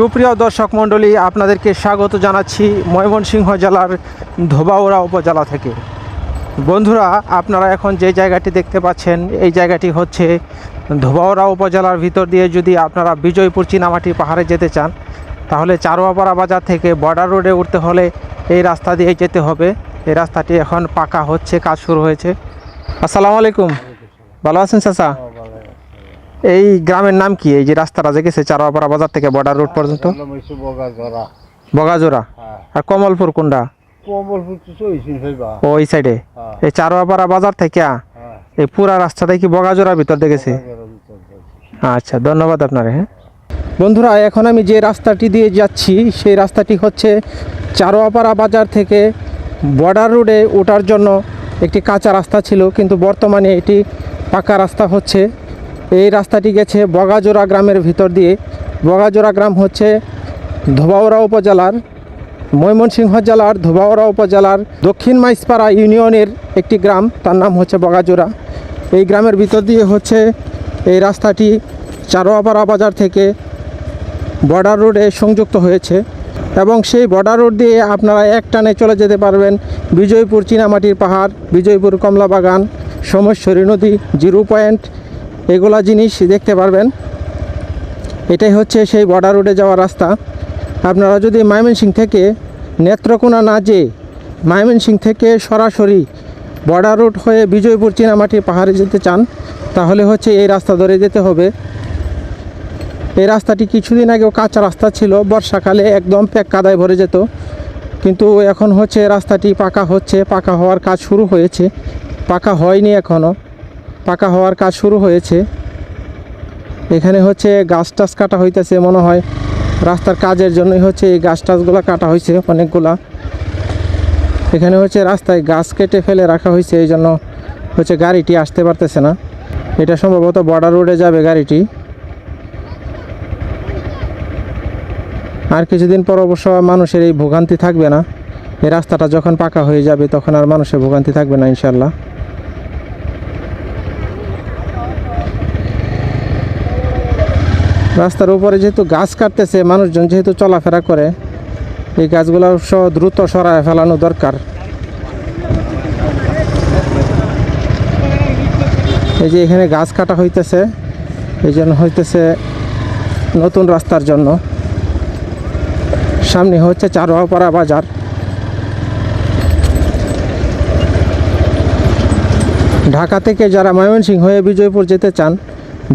সুপ্রিয় দর্শক মণ্ডলী, আপনাদেরকে স্বাগত জানাচ্ছি ময়মনসিংহ জেলার ধোবাউড়া উপজেলা থেকে। বন্ধুরা, আপনারা এখন যে জায়গাটি দেখতে পাচ্ছেন, এই জায়গাটি হচ্ছে ধোবাউড়া উপজেলার ভিতর দিয়ে যদি আপনারা বিজয়পুর চিনামাটি পাহাড়ে যেতে চান, তাহলে চারোয়াপাড়া বাজার থেকে বর্ডার রোডে উঠতে হলে এই রাস্তা দিয়ে যেতে হবে। এই রাস্তাটি এখন পাকা হচ্ছে, কাজ শুরু হয়েছে। আসসালামু আলাইকুম। ভালো আছেন চাচা? এই গ্রামের নাম কি? এই যে রাস্তাটা যে গেছে চারোয়াপাড়া বাজার থেকে বর্ডার রোড পর্যন্ত? বগাজরা বগাজোড়া হ্যাঁ। আর কমলপুর কোনটা? ওই সাইডে হ্যাঁ। এই চারোয়াপাড়া বাজার থেকে? হ্যাঁ। এই পুরা রাস্তাটাই কি বগাজোড়ার ভিতর দিয়ে। আচ্ছা ধন্যবাদ আপনারে হ্যাঁ। বন্ধুরা এখন আমি যে রাস্তাটি দিয়ে যাচ্ছি সেই রাস্তাটি হচ্ছে চারোয়াপাড়া বাজার থেকে বর্ডার রোডে ওঠার জন্য একটি কাঁচা রাস্তা ছিল কিন্তু বর্তমানে এটি পাকা রাস্তা হচ্ছে। এই রাস্তাটি গেছে বগাজোড়া গ্রামের ভিতর দিয়ে। বগাজোড়া গ্রাম হচ্ছে ধোবাউড়া উপজেলার, ময়মনসিংহ জেলার, ধোবাউড়া উপজেলার দক্ষিণ মাইসপাড়া ইউনিয়নের একটি গ্রাম, তার নাম হচ্ছে বগাজোড়া। এই গ্রামের ভিতর দিয়ে হচ্ছে এই রাস্তাটি চারোয়াপাড়া বাজার থেকে বর্ডার রোডে সংযুক্ত হয়েছে এবং সেই বর্ডার রোড দিয়ে আপনারা এক টানে চলে যেতে পারবেন বিজয়পুর চীনামাটির পাহাড়, বিজয়পুর কমলা বাগান সোমেশ্বরী নদী, জিরো পয়েন্ট এগুলা জিনিস দেখতে পারবেন। এটাই হচ্ছে সেই বর্ডার রোডে যাওয়ার রাস্তা। আপনারা যদি ময়মনসিং থেকে নেত্রকোনা না যেয়ে ময়মনসিং থেকে সরাসরি বর্ডার রোড হয়ে বিজয়পুর চীনামাটি পাহাড়ে যেতে চান, তাহলে হচ্ছে এই রাস্তা ধরে যেতে হবে। এই রাস্তাটি কিছুদিন আগেও কাঁচা রাস্তা ছিল, বর্ষাকালে একদম প্যাক কাদায় ভরে যেত। কিন্তু এখন হচ্ছে রাস্তাটি পাকা হচ্ছে, পাকা হওয়ার কাজ শুরু হয়েছে। পাকা হয়নি এখনও পাকা হওয়ার কাজ শুরু হয়েছে। এখানে হচ্ছে গাছ টাছ কাটা হইতেছে, মনে হয় রাস্তার কাজের জন্যই হচ্ছে এই গাছ টাছগুলো কাটা হয়েছে অনেকগুলা। এখানে হচ্ছে রাস্তায় গাছ কেটে ফেলে রাখা হয়েছে এই জন্য হচ্ছে গাড়িটি আসতে পারতেছে না। এটা সম্ভবত বর্ডার রোডে যাবে গাড়িটি। আর কিছুদিন পর অবশ্য মানুষের এই ভোগান্তি থাকবে না। এই রাস্তাটা যখন পাকা হয়ে যাবে, তখন আর মানুষের ভোগান্তি থাকবে না ইনশাল্লাহ রাস্তার উপরে যেহেতু গাছ কাটতেছে, মানুষজন যেহেতু চলাফেরা করে, এই গাছগুলো অবশ্য দ্রুত সরায় ফেলানো দরকার। এই যে এখানে গাছ কাটা হইতেছে, এই জন্য হইতেছে নতুন রাস্তার জন্য। সামনে হচ্ছে চারোয়াপাড়া বাজার। ঢাকা থেকে যারা ময়মনসিংহ হয়ে বিজয়পুর যেতে চান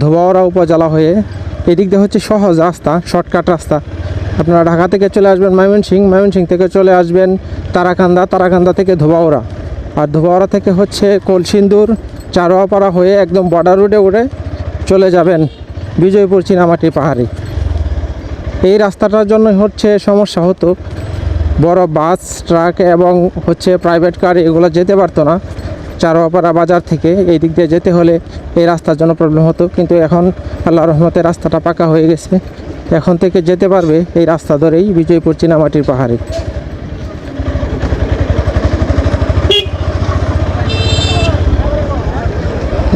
ধোবাওড়া উপজেলা হয়ে এদিক দিয়ে হচ্ছে সহজ রাস্তা, শর্টকাট রাস্তা। আপনারা ঢাকা থেকে চলে আসবেন ময়মনসিং ময়মনসিং থেকে চলে আসবেন তারাকান্দা তারাকান্দা থেকে ধোবাওড়া আর ধোবাওড়া থেকে হচ্ছে কলসিন্দুর, চারোয়াপাড়া হয়ে একদম বর্ডার রোডে উঠে চলে যাবেন বিজয়পুর চিনামাটি পাহাড়ি। এই রাস্তাটার জন্য হচ্ছে সমস্যা হতো। বড় বাস, ট্রাক এবং হচ্ছে প্রাইভেট কার এগুলো যেতে পারতো না। চারোয়াপাড়া বাজার থেকে এই দিক দিয়ে যেতে হলে এই রাস্তার জন্য প্রবলেম হতো। কিন্তু এখন আল্লাহ রহমতে রাস্তাটা পাকা হয়ে গেছে। এখন থেকে যেতে পারবে এই রাস্তা ধরেই বিজয়পুর চিনামাটির পাহাড়ে।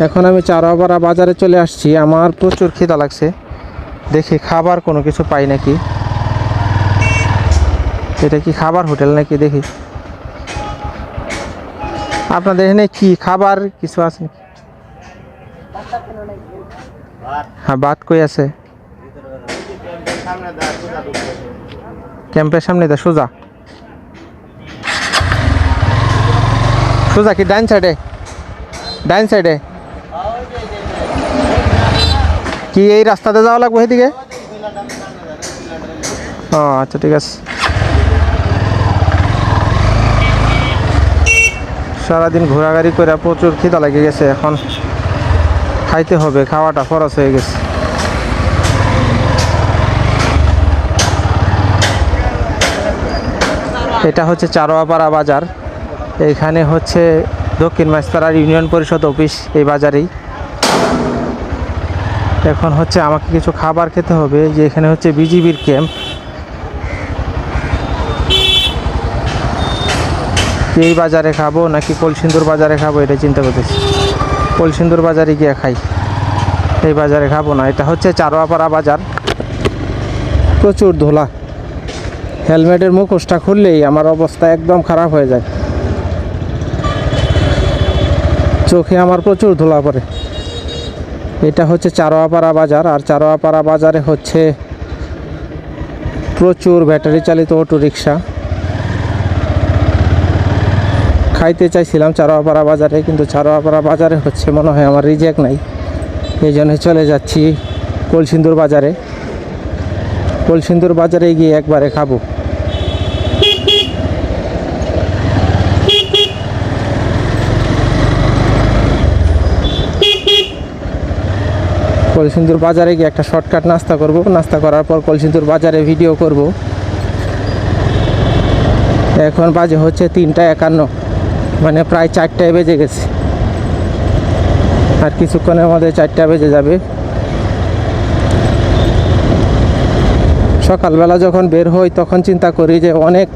এখন আমি চারোয়াপাড়া বাজারে চলে আসছি। আমার প্রচুর খিদা লাগছে। দেখি খাবার কোনো কিছু পাই নাকি? এটা কি খাবার হোটেল নাকি? দেখি। আপনাদের এখানে কি খাবার, কিছু আছে নাকি? হ্যাঁ ভাত কই আছে? ক্যাম্পের সামনে দা, সোজা। সোজা কি, ডাইন সাইডে? ডাইন সাইডে? কি, এই রাস্তাতে যাওয়া লাগবে এদিকে ও আচ্ছা ঠিক আছে। সারাদিন ঘোরাঘুরি করে প্রচুর খিদা লেগে গেছে, এখন খাইতে হবে, খাওয়াটা খরচ হয়ে গেছে। এটা হচ্ছে চারোয়াপাড়া বাজার, এইখানে হচ্ছে দক্ষিণ মাইসপাড়ার ইউনিয়ন পরিষদ অফিস, এই বাজারেই। এখন হচ্ছে আমাকে কিছু খাবার খেতে হবে যে এখানে হচ্ছে বিজিবির ক্যাম্প। এই বাজারে খাব নাকি কলসিন্দুর বাজারে খাব, এটা চিন্তা করতেছি। কলসিন্দুর বাজারে গিয়ে খাই। এই বাজারে খাব না, এটা হচ্ছে চারোয়াপাড়া বাজার। প্রচুর ধোলা। হেলমেটের মুখোশটা খুললেই আমার অবস্থা একদম খারাপ হয়ে যায়। চোখে আমার প্রচুর ধোলা পড়ে। এটা হচ্ছে চারোয়াপাড়া বাজার, আর চারোয়াপাড়া বাজারে হচ্ছে প্রচুর ব্যাটারি চালিত অটো রিক্সা খাইতে চাইছিলাম চারোয়াপাড়া বাজারে, কিন্তু চারোয়াপাড়া বাজারে হচ্ছে মনে হয় আমার রিজেক্ট নাই। এই জন্য চলে যাচ্ছি কলসিন্দুর বাজারে। কলসিন্দুর বাজারে গিয়ে একবারে খাব। কলসিন্দুর বাজারে গিয়ে একটা শর্টকাট নাস্তা করব। নাস্তা করার পর কলসিন্দুর বাজারে ভিডিও করব। এখন বাজে হচ্ছে তিনটা একান্ন। মানে প্রায় চারটায় বেজে গেছে। আর কিছুক্ষণের মধ্যে চারটা বেজে যাবে। সকালবেলা যখন বের হই, তখন চিন্তা করি যে অনেক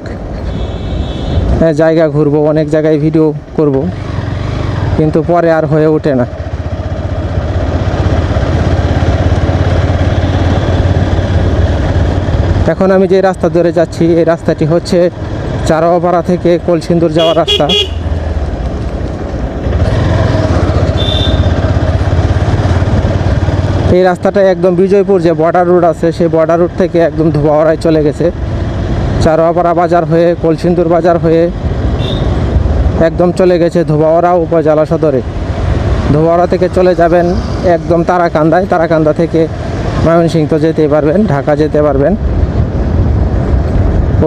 জায়গা ঘুরবো, অনেক জায়গায় ভিডিও করব। কিন্তু পরে আর হয়ে ওঠে না। এখন আমি যে রাস্তা ধরে যাচ্ছি, এই রাস্তাটি হচ্ছে চারোপাড়া থেকে কলসিন্দুর যাওয়ার রাস্তা। এই রাস্তাটা একদম বিজয়পুর যে বর্ডার রোড আছে, সেই বর্ডার রোড থেকে একদম ধোবাওয়ারায় চলে গেছে। চারোপাড়া বাজার হয়ে, কলসিন্দুর বাজার হয়ে একদম চলে গেছে ধোবাওয়ারা উপজেলা সদরে। ধোবাওয়ারা থেকে চলে যাবেন একদম তারাকান্দায়। তারাকান্দা থেকে ময়মনসিংহ তো যেতে পারবেন, ঢাকা যেতে পারবেন।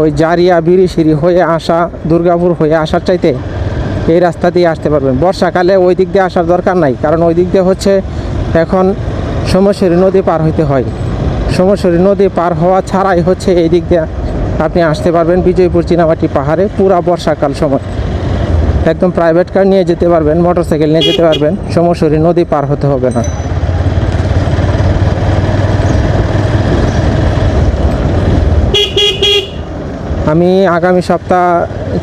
ওই জারিয়া বিরিশিরি হয়ে আসা, দুর্গাপুর হয়ে আসার চাইতে এই রাস্তা দিয়ে আসতে পারবেন। বর্ষাকালে ওই দিক দিয়ে আসার দরকার নাই, কারণ ওই দিক দিয়ে হচ্ছে এখন সমস্বরী নদী পার হইতে হয়। সমস্বরী নদী পার হওয়া ছাড়াই হচ্ছে এই দিক দিয়ে আপনি আসতে পারবেন বিজয়পুর চীনামাটি পাহাড়ে পুরা বর্ষাকাল সময়। একদম প্রাইভেট কার নিয়ে যেতে পারবেন মোটরসাইকেল নিয়ে যেতে পারবেন সমস্বরী নদী পার হতে হবে না। আমি আগামী সপ্তাহ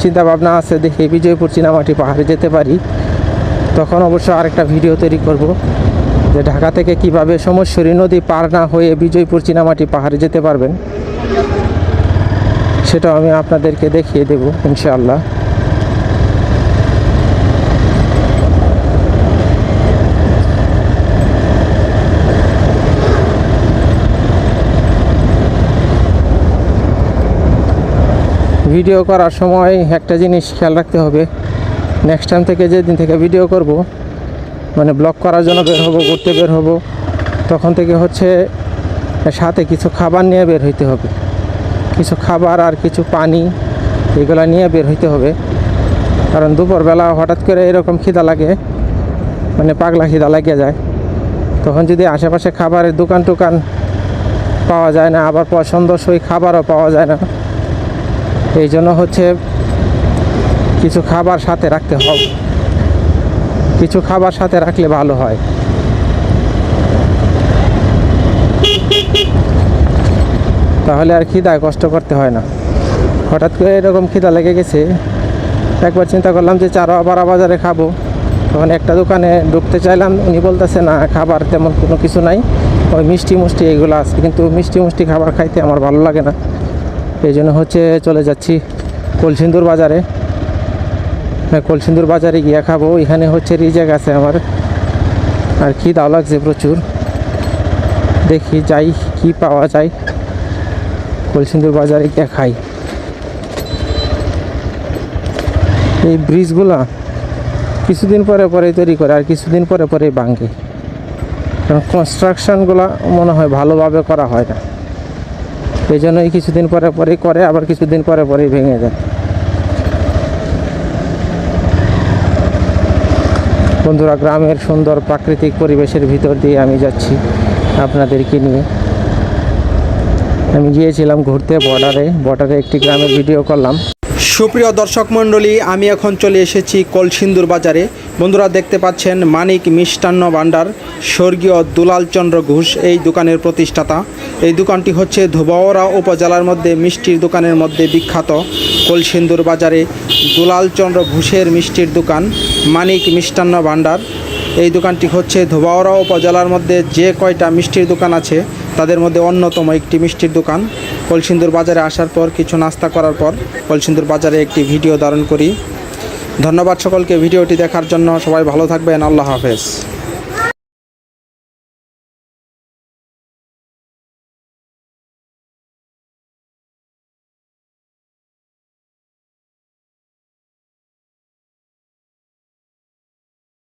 চিন্তা ভাবনা আছে দেখি বিজয়পুর চিনামাটি পাহাড়ে যেতে পারি। তখন অবশ্য আরেকটা ভিডিও তৈরি করব। যে ঢাকা থেকে কীভাবে সমস্বরী নদী পার না হয়ে বিজয়পুর চিনামাটি পাহাড়ে যেতে পারবেন সেটাও আমি আপনাদেরকে দেখিয়ে দেব, ইনশাআল্লাহ। ভিডিও করার সময় একটা জিনিস খেয়াল রাখতে হবে। নেক্সট টাইম থেকে যেদিন থেকে ভিডিও করব মানে ব্লক করার জন্য বের হব, ঘুরতে বের হব। তখন থেকে হচ্ছে সাথে কিছু খাবার নিয়ে বের হইতে হবে। কিছু খাবার আর কিছু পানি এগুলা নিয়ে বের হইতে হবে। কারণ দুপুরবেলা হঠাৎ করে এরকম খিদা লাগে মানে পাগলা খিদা লাগিয়ে যায়। তখন যদি আশেপাশে খাবারের দোকান টোকান পাওয়া যায় না, আবার পছন্দসই খাবারও পাওয়া যায় না, এই জন্য হচ্ছে কিছু খাবার সাথে রাখতে হবে। কিছু খাবার সাথে রাখলে ভালো হয়। তাহলে আর খিদায় কষ্ট করতে হয় না। হঠাৎ করে এরকম খিদা লেগে গেছে, একবার চিন্তা করলাম যে চারো বারা বাজারে খাব। তখন একটা দোকানে ঢুকতে চাইলাম, উনি বলতেছে, না, খাবার তেমন কোনো কিছু নাই। ওই মিষ্টি মুষ্টি এগুলো আছে, কিন্তু মিষ্টি মুষ্টি খাবার খাইতে আমার ভালো লাগে না। এই জন্য হচ্ছে চলে যাচ্ছি কলসিন্দুর বাজারে। কলসিন্দুর বাজারে গিয়ে খাব। এখানে হচ্ছে রিজেক আছে আমার। আর কি দাও লাগছে প্রচুর। দেখি যাই, কি পাওয়া যায়। কলসিন্দুর বাজারে গিয়ে খাই। এই ব্রিজগুলা কিছুদিন পরে পরে তৈরি করে, আর কিছুদিন পরে পরে ভাঙে। কারণ কনস্ট্রাকশনগুলো মনে হয় ভালোভাবে করা হয় না। এই জন্যই কিছুদিন পরে পরে করে, আবার কিছুদিন পরে পরেই ভেঙে যায়। বন্ধুরা, গ্রামের সুন্দর প্রাকৃতিক পরিবেশের ভিতর দিয়ে আমি যাচ্ছি আপনাদেরকে নিয়ে। আমি গিয়েছিলাম ঘুরতে বর্ডারে বর্ডারে একটি গ্রামের ভিডিও করলাম। সুপ্রিয় দর্শক মণ্ডলী, আমি এখন চলে এসেছি কলসিন্দুর বাজারে। বন্ধুরা, দেখতে পাচ্ছেন মানিক মিষ্টান্ন ভাণ্ডার, স্বর্গীয় দুলাল চন্দ্র ঘোষ এই দোকানের প্রতিষ্ঠাতা। এই দোকানটি হচ্ছে ধোবাওড়া উপজেলার মধ্যে, মিষ্টির দোকানের মধ্যে বিখ্যাত কলসিন্দুর বাজারে দুলাল চন্দ্র ঘোষের মিষ্টির দোকান। মানিক মিষ্টান্ন ভাণ্ডার। এই দোকানটি হচ্ছে ধোবাওড়া উপজেলার মধ্যে যে কয়টা মিষ্টির দোকান আছে, তাদের মধ্যে অন্যতম একটি মিষ্টির দোকান। কলসিন্দুর বাজারে আসার পর কিছু নাস্তা করার পর কলসিন্দুর বাজারে একটি ভিডিও ধারণ করি। ধন্যবাদ সকলকে ভিডিওটি দেখার জন্য। সবাই ভালো থাকবেন। আল্লাহ হাফেজ।